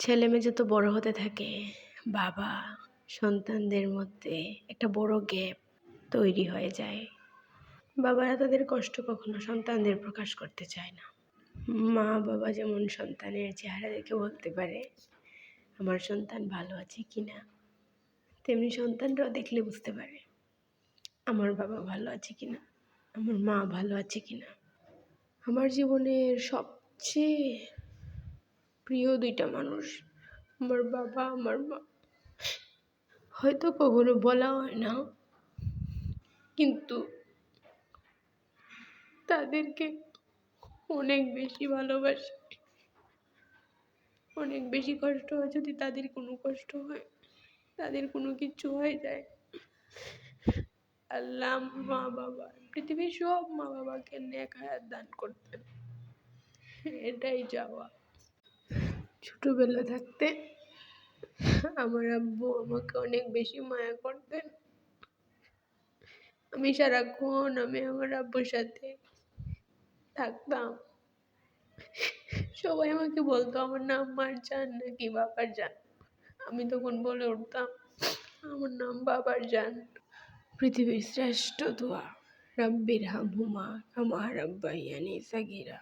ছেলে মেয়ে যত বড় হতে থাকে, বাবা, সন্তানদের মধ্যে একটা বড় গ্যাপ তৈরি হয়ে যায়। বাবারা তাদের কষ্ট কখনো সন্তানদের প্রকাশ করতে চায় না। মা, বাবা যেমন সন্তানের চেহারা দেখে বলতে পারে, আমার সন্তান ভালো আছে কি না তেমনি সন্তানরাও দেখলে বুঝতে পারে, আমার বাবা ভালো আছে কি না আমার মা ভালো আছে কি না আমার জীবনের সবচেয়ে প্রিয় দুইটা মানুষ। আমার বাবা, আমার মা। হয়তো কখনো বলা হয় না, কিন্তু তাদেরকে অনেক বেশি ভালোবাসি। অনেক বেশি কষ্ট হয় যদি তাদের কোনো কষ্ট হয়, তাদের কোনো কিছু হয়ে যায়। আল্লাহ মা বাবা, পৃথিবীর সব মা বাবাকে নেক হায়াত দান করতেন। এটাই যাওয়া ছোটোবেলা থাকতে আমার আব্বু আমাকে অনেক বেশি মায়া করতেন। আমি সারাক্ষণ আমি আমার আব্বুর সাথে থাকতাম। সবাই আমাকে বলতো, আমার নাম মার জান নাকি বাবার জান আমি তখন বলে উঠতাম, আমার নাম বাবার জান পৃথিবীর শ্রেষ্ঠ দোয়া, রাব্বির হামহুমা কামা রাব্বাইয়ানি সাগিরা।